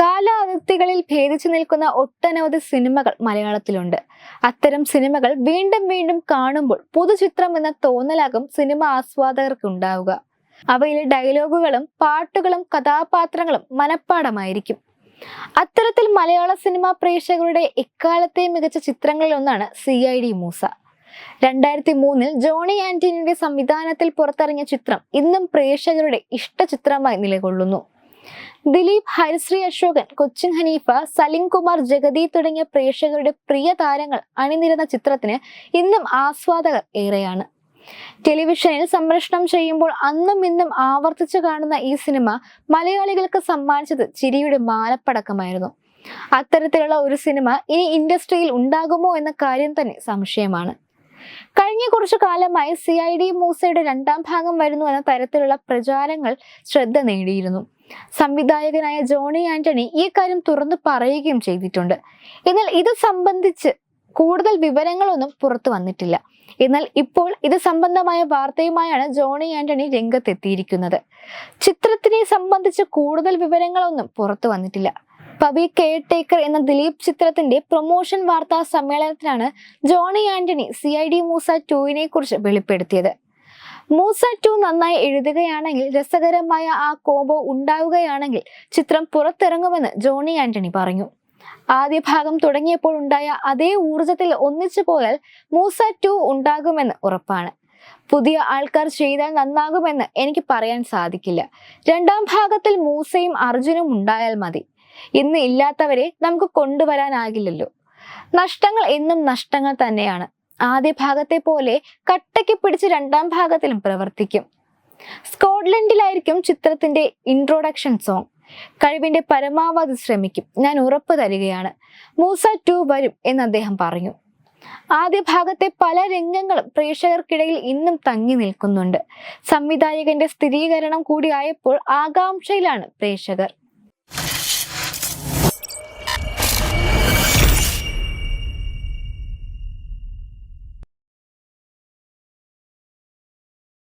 കാലാതിർത്തികളിൽ ഭേദിച്ചു നിൽക്കുന്ന ഒട്ടനവധി സിനിമകൾ മലയാളത്തിലുണ്ട്. അത്തരം സിനിമകൾ വീണ്ടും വീണ്ടും കാണുമ്പോൾ പുതുചിത്രം എന്ന തോന്നലാകും സിനിമ ആസ്വാദകർക്ക് ഉണ്ടാവുക അവയിലെ ഡയലോഗുകളും പാട്ടുകളും കഥാപാത്രങ്ങളും മനഃപ്പാടമായിരിക്കും. അത്തരത്തിൽ മലയാള സിനിമാ പ്രേക്ഷകരുടെ എക്കാലത്തെ മികച്ച ചിത്രങ്ങളിൽ ഒന്നാണ് സി ഐ ഡി മൂസ. രണ്ടായിരത്തി മൂന്നിൽ ജോണി ആന്റണിയുടെ സംവിധാനത്തിൽ പുറത്തിറങ്ങിയ ചിത്രം ഇന്നും പ്രേക്ഷകരുടെ ഇഷ്ട ചിത്രമായി നിലകൊള്ളുന്നു. ദിലീപ് ഹരിശ്രീ അശോകൻ കൊച്ചിൻ ഹനീഫ സലിം കുമാർ ജഗതി തുടങ്ങിയ പ്രേക്ഷകരുടെ പ്രിയ താരങ്ങൾ അണിനിരുന്ന ചിത്രത്തിന് ഇന്നും ആസ്വാദകർ ഏറെയാണ്. ടെലിവിഷനിൽ സംപ്രേഷണം ചെയ്യുമ്പോൾ അന്നും ഇന്നും ആവർത്തിച്ചു കാണുന്ന ഈ സിനിമ മലയാളികൾക്ക് സമ്മാനിച്ചത് ചിരിയുടെ മാലപ്പടക്കമായിരുന്നു. അത്തരത്തിലുള്ള ഒരു സിനിമ ഇനി ഇൻഡസ്ട്രിയിൽ ഉണ്ടാകുമോ എന്ന കാര്യം തന്നെ സംശയമാണ്. കഴിഞ്ഞ കുറച്ചു കാലമായി സി ഐ ഡി മൂസയുടെ രണ്ടാം ഭാഗം വരുന്നു എന്ന തരത്തിലുള്ള പ്രചാരങ്ങൾ ശ്രദ്ധ നേടിയിരുന്നു. സംവിധായകനായ ജോണി ആന്റണി ഈ കാര്യം തുറന്നു പറയുകയും ചെയ്തിട്ടുണ്ട്. എന്നാൽ ഇത് സംബന്ധിച്ച് കൂടുതൽ വിവരങ്ങളൊന്നും പുറത്തു വന്നിട്ടില്ല. എന്നാൽ ഇപ്പോൾ ഇത് സംബന്ധമായ വാർത്തയുമായാണ് ജോണി ആന്റണി രംഗത്തെത്തിയിരിക്കുന്നത്. ചിത്രത്തിനെ സംബന്ധിച്ച് കൂടുതൽ വിവരങ്ങളൊന്നും പുറത്തു വന്നിട്ടില്ല. പവി കെയർ ടേക്കർ എന്ന ദിലീപ് ചിത്രത്തിന്റെ പ്രൊമോഷൻ വാർത്താ സമ്മേളനത്തിലാണ് Johny Antony C I D Moosa ടുവിനെ കുറിച്ച് വെളിപ്പെടുത്തിയത്. മൂസ ടു നന്നായി എഴുതുകയാണെങ്കിൽ രസകരമായ ആ കോംബോ ഉണ്ടാവുകയാണെങ്കിൽ ചിത്രം പുറത്തിറങ്ങുമെന്ന് ജോണി ആന്റണി പറഞ്ഞു. ആദ്യ ഭാഗം തുടങ്ങിയപ്പോൾ ഉണ്ടായ അതേ ഊർജത്തിൽ ഒന്നിച്ചു പോയാൽ മൂസ ടു ഉണ്ടാകുമെന്ന് ഉറപ്പാണ്. പുതിയ ആൾക്കാർ ചെയ്താൽ നന്നാകുമെന്ന് എനിക്ക് പറയാൻ സാധിക്കില്ല. രണ്ടാം ഭാഗത്തിൽ മൂസയും അർജുനും ഉണ്ടായാൽ മതി. ഇന്ന് ഇല്ലാത്തവരെ നമുക്ക് കൊണ്ടുവരാനാകില്ലല്ലോ. നഷ്ടങ്ങൾ എന്നും നഷ്ടങ്ങൾ തന്നെയാണ്. ആദ്യ ഭാഗത്തെ പോലെ കട്ടയ്ക്ക് പിടിച്ച് രണ്ടാം ഭാഗത്തിലും പ്രവർത്തിക്കും. സ്കോട്ട്ലൻഡിലായിരിക്കും ചിത്രത്തിന്റെ ഇൻട്രോഡക്ഷൻ സോങ് കഴിവിന്റെ പരമാവധി ശ്രമിക്കും. ഞാൻ ഉറപ്പ് തരികയാണ്. മൂസ ടു വരും എന്ന് അദ്ദേഹം പറഞ്ഞു. ആദ്യ ഭാഗത്തെ പല രംഗങ്ങളും പ്രേക്ഷകർക്കിടയിൽ ഇന്നും തങ്ങി നിൽക്കുന്നുണ്ട്. സംവിധായകന്റെ സ്ഥിരീകരണം കൂടിയായപ്പോൾ ആകാംക്ഷയിലാണ് പ്രേക്ഷകർ.